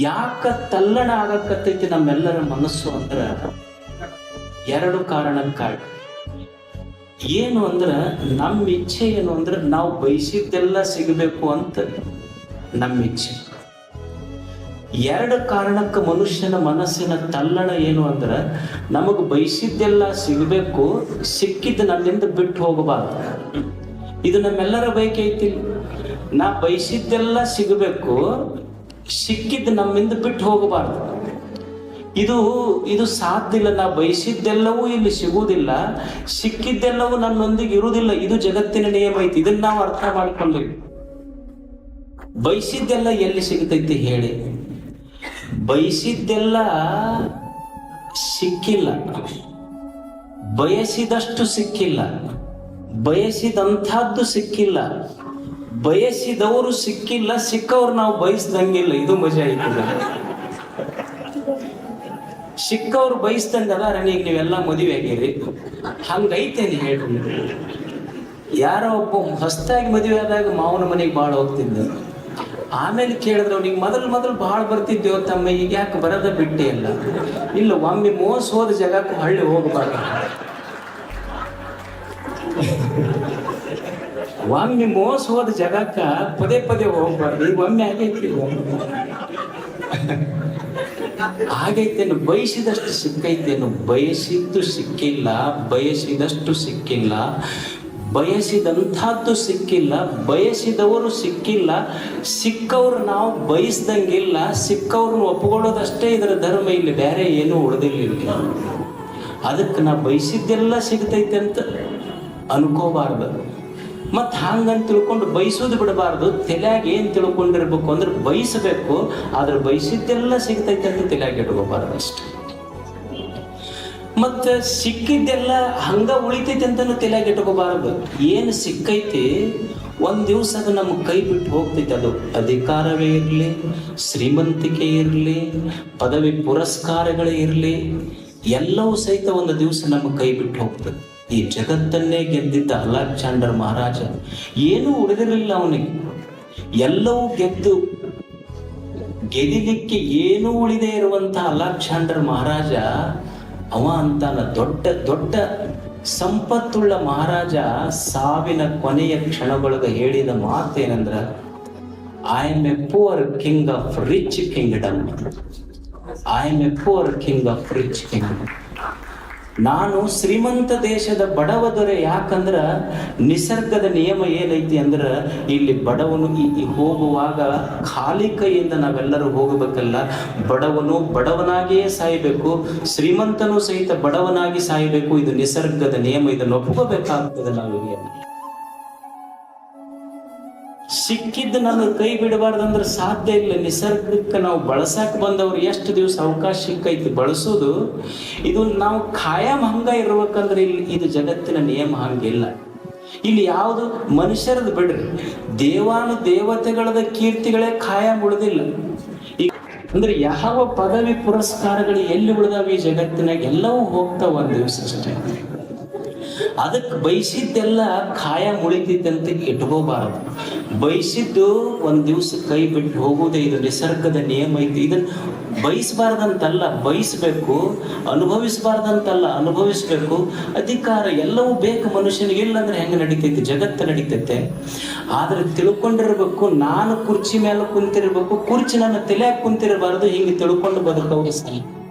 ಯಾಕ ತಲ್ಲಣ ಆಗಕತ್ತೈತಿ ನಮ್ಮೆಲ್ಲರ ಮನಸ್ಸು ಅಂದ್ರ ಎರಡು ಕಾರಣಕ್ಕಾಗಿ. ಏನು ಅಂದ್ರ ನಮ್ಮ ಇಚ್ಛೆ ಏನು ಅಂದ್ರ ನಾವು ಬಯಸಿದ್ದೆಲ್ಲ ಸಿಗಬೇಕು ಅಂತ ನಮ್ಮ ಇಚ್ಛೆ. ಎರಡು ಕಾರಣಕ್ಕೆ ಮನುಷ್ಯನ ಮನಸ್ಸಿನ ತಲ್ಲಣ ಏನು ಅಂದ್ರ ನಮಗ್ ಬಯಸಿದ್ದೆಲ್ಲ ಸಿಗಬೇಕು ಸಿಕ್ಕಿದ್ದು ನನ್ನಿಂದ ಬಿಟ್ಟು ಹೋಗಬಾರ್ದು. ಇದು ನಮ್ಮೆಲ್ಲರ ಬಯಕೆ ಐತಿ. ನಾ ಬಯಸಿದ್ದೆಲ್ಲ ಸಿಗಬೇಕು ಸಿಕ್ಕಿದ್ದು ನಮ್ಮಿಂದ ಬಿಟ್ಟು ಹೋಗಬಾರ್ದು. ಇದು ಇದು ಸಾಧ್ಯ ನಾ ಬಯಸಿದ್ದೆಲ್ಲವೂ ಇಲ್ಲಿ ಸಿಗುವುದಿಲ್ಲ. ಸಿಕ್ಕಿದ್ದೆಲ್ಲವೂ ನನ್ನೊಂದಿಗೆ ಇರುವುದಿಲ್ಲ. ಇದು ಜಗತ್ತಿನ ನಿಯಮ ಐತಿ. ಇದನ್ನ ನಾವು ಅರ್ಥ ಮಾಡ್ಕೊಳ್ಬೇಕು ಬಯಸಿದ್ದೆಲ್ಲ ಎಲ್ಲಿ ಸಿಗತೈತಿ ಹೇಳಿ. ಬಯಸಿದ್ದೆಲ್ಲ ಸಿಕ್ಕಿಲ್ಲ. ಬಯಸಿದಷ್ಟು ಸಿಕ್ಕಿಲ್ಲ. ಬಯಸಿದಂಥದ್ದು ಸಿಕ್ಕಿಲ್ಲ. ಬಯಸಿದವರು ಸಿಕ್ಕಿಲ್ಲ, ಸಿಕ್ಕವ್ರು ನಾವು ಬಯಸ್ದಂಗಿಲ್ಲ. ಇದು ಮಜಾ ಐತಿ ಸಿಕ್ಕವ್ರು ಬಯಸ್ದಂಗದ ನನಗೆ ನೀವೆಲ್ಲ ಮದುವೆ ಆಗಿರಿ. ಹಂಗೈತೇನೆ ಹೇಳ್ರಿ. ಯಾರೋ ಒಬ್ಬ ಹೊಸ್ತಾಗಿ ಮದುವೆ ಆದಾಗ ಮಾವನ ಮನೆಗೆ ಭಾಳ ಹೋಗ್ತಿದ್ದ ಆಮೇಲೆ ಕೇಳಿದ್ರೆ ಅವ್ನಿಗೆ ಮೊದಲು ಮೊದಲು ಭಾಳ ಬರ್ತಿದ್ದೇವ ತಮ್ಮ, ಈಗ ಯಾಕೆ ಬರೋದ ಬಿಟ್ಟೆ ಇಲ್ಲ ಇಲ್ಲ, ಒಮ್ಮೆ ಮೋಸ ಹೋದ ಜಾಗಕ್ಕೂ ಹಳ್ಳಿ ಹೋಗಬಾರ್ದು. ಒಮ್ಮೆ ಮೋಸ ಹೋದ ಜಗಕ್ಕ ಪದೇ ಪದೇ ಹೋಗ್ಬಾರ್ದು. ಈಗ ಒಮ್ಮೆ ಆಗೈತಿ ಆಗೈತೇನು ಬಯಸಿದಷ್ಟು ಸಿಕ್ಕೈತೇನು ಬಯಸಿದ್ದು ಸಿಕ್ಕಿಲ್ಲ, ಬಯಸಿದಷ್ಟು ಸಿಕ್ಕಿಲ್ಲ, ಬಯಸಿದಂಥದ್ದು ಸಿಕ್ಕಿಲ್ಲ, ಬಯಸಿದವರು ಸಿಕ್ಕಿಲ್ಲ, ಸಿಕ್ಕವ್ರು ನಾವು ಬಯಸ್ದಂಗಿಲ್ಲ, ಸಿಕ್ಕವ್ರನ್ನ ಒಪ್ಕೊಳ್ಳೋದಷ್ಟೇ ಇದರ ಧರ್ಮ ಇಲ್ಲಿ ಬೇರೆ ಏನೂ ಉಳಿದಿಲ್ಲ ಅದಕ್ಕೆ ನಾ ಬಯಸಿದ್ದೆಲ್ಲ ಸಿಗ್ತೈತೆ ಅಂತ ಅನ್ಕೋಬಾರ್ದು. ಮತ್ತು ಹಂಗಂತ ತಿಳ್ಕೊಂಡು ಬಯಸೋದು ಬಿಡಬಾರ್ದು. ತಲೆಯಾಗ ಏನು ತಿಳ್ಕೊಂಡಿರ್ಬೇಕು ಅಂದ್ರೆ ಬಯಸಬೇಕು. ಆದ್ರೆ ಬಯಸಿದ್ದೆಲ್ಲ ಸಿಗ್ತೈತೆ ಅಂತ ತಲೆಯಾಗ ಇಟ್ಕೋಬಾರ್ದು ಅಷ್ಟೆ. ಮತ್ತು ಸಿಕ್ಕಿದ್ದೆಲ್ಲ ಹಂಗ ಉಳಿತೈತೆ ಅಂತಲೂ ತಲೆಯಾಗ ಇಟ್ಕೋಬಾರದು. ಏನು ಸಿಕ್ಕೈತಿ, ಒಂದು ದಿವಸ ಅದು ನಮ್ಮ ಕೈ ಬಿಟ್ಟು ಹೋಗ್ತೈತೆ. ಅದು ಅಧಿಕಾರವೇ ಇರಲಿ, ಶ್ರೀಮಂತಿಕೆ ಇರಲಿ, ಪದವಿ ಪುರಸ್ಕಾರಗಳೇ ಇರಲಿ, ಎಲ್ಲವೂ ಸಹಿತ ಒಂದು ದಿವಸ ನಮ್ಮ ಕೈ ಬಿಟ್ಟು ಹೋಗ್ತದೆ. ಈ ಜಗತ್ತನ್ನೇ ಗೆದ್ದಿದ್ದ ಅಲೆಕ್ಸಾಂಡರ್ ಮಹಾರಾಜ ಏನೂ ಉಳಿದಿರಲಿಲ್ಲ ಅವನಿಗೆ. ಎಲ್ಲವೂ ಗೆದ್ದು ಗೆದಿಲಿಕ್ಕೆ ಏನೂ ಉಳಿದೇ ಇರುವಂತಹ ಅಲೆಕ್ಸಾಂಡರ್ ಮಹಾರಾಜ, ಅವ ಅಂತಾನ ದೊಡ್ಡ ದೊಡ್ಡ ಸಂಪತ್ತುಳ್ಳ ಮಹಾರಾಜ ಸಾವಿನ ಕೊನೆಯ ಕ್ಷಣದೊಳಗೆ ಹೇಳಿದ ಮಾತೇನಂದ್ರ I am a poor king of rich kingdom I am a poor king of rich kingdom ನಾನು ಶ್ರೀಮಂತ ದೇಶದ ಬಡವ ದೊರೆ ಯಾಕಂದ್ರ ನಿಸರ್ಗದ ನಿಯಮ ಏನೈತಿ ಅಂದ್ರ ಇಲ್ಲಿ ಬಡವನು ಈ ಹೋಗುವಾಗ ಖಾಲಿ ಕೈಯಿಂದ ನಾವೆಲ್ಲರೂ ಹೋಗಬೇಕಲ್ಲ ಬಡವನು ಬಡವನಾಗಿಯೇ ಸಾಯಬೇಕು, ಶ್ರೀಮಂತನು ಸಹಿತ ಬಡವನಾಗಿ ಸಾಯಬೇಕು ಇದು ನಿಸರ್ಗದ ನಿಯಮ, ಇದನ್ನು ನಾವು ಇಲ್ಲಿ. ಸಿಕ್ಕಿದ್ದು ನನಗೆ ಕೈ ಬಿಡಬಾರ್ದಂದ್ರೆ ಸಾಧ್ಯ ಇಲ್ಲ. ನಿಸರ್ಗಕ್ಕೆ ನಾವು ಬಳಸಕ್ಕೆ ಬಂದವ್ರು ಎಷ್ಟು ದಿವಸ ಅವಕಾಶ ಸಿಕ್ಕೈತಿ ಬಳಸೋದು. ಇದು ನಾವು ಖಾಯಂ ಹಂಗ ಇರ್ಬೇಕಂದ್ರೆ ಇಲ್ಲಿ ಇದು ಜಗತ್ತಿನ ನಿಯಮ ಹಂಗಿಲ್ಲ. ಇಲ್ಲಿ ಯಾವುದು ಮನುಷ್ಯರದ್ದು ಬಿಡ್ರಿ. ದೇವಾನು ದೇವತೆಗಳದ ಕೀರ್ತಿಗಳೇ ಖಾಯಂ ಉಳಿದಿಲ್ಲ. ಅಂದ್ರೆ ಯಾವ ಪದವಿ ಪುರಸ್ಕಾರಗಳು ಎಲ್ಲಿ ಉಳಿದಾವ ಈ ಜಗತ್ತಿನಾಗ? ಎಲ್ಲವೂ ಹೋಗ್ತಾವ ಒಂದು ದಿವಸ ಅಷ್ಟೇ. ಅದಕ್ಕೆ ಬಯಸಿದ್ದೆಲ್ಲ ಖಾಯಂ ಉಳಿತಿದ್ದಂತೆ ಇಟ್ಕೋಬಾರದು. ಬಯಸಿದ್ದು ಒಂದ್ ದಿವಸ ಕೈ ಬಿಟ್ಟು ಹೋಗುವುದೇ ಇದು ನಿಸರ್ಗದ ನಿಯಮ ಐತಿ ಇದನ್ನ ಬಯಸಬಾರ್ದಂತಲ್ಲ, ಬಯಸ್ಬೇಕು, ಅನುಭವಿಸಬಾರ್ದಂತಲ್ಲ, ಅನುಭವಿಸ್ಬೇಕು. ಅಧಿಕಾರ ಎಲ್ಲವೂ ಬೇಕು ಮನುಷ್ಯನಿಗೆ. ಇಲ್ಲ ಅಂದ್ರೆ ಹೆಂಗೆ ನಡೀತೈತಿ? ಜಗತ್ತು ನಡೀತೈತೆ. ಆದ್ರೆ ತಿಳ್ಕೊಂಡಿರ್ಬೇಕು, ನಾನು ಕುರ್ಚಿ ಮೇಲೆ ಕುಂತಿರ್ಬೇಕು, ಕುರ್ಚಿ ನನ್ನ ತಲೆಯಾಗ ಕುಂತಿರಬಾರದು, ಹಿಂಗೆ ತಿಳ್ಕೊಂಡು ಬದುಕೋದು ಸರಿ.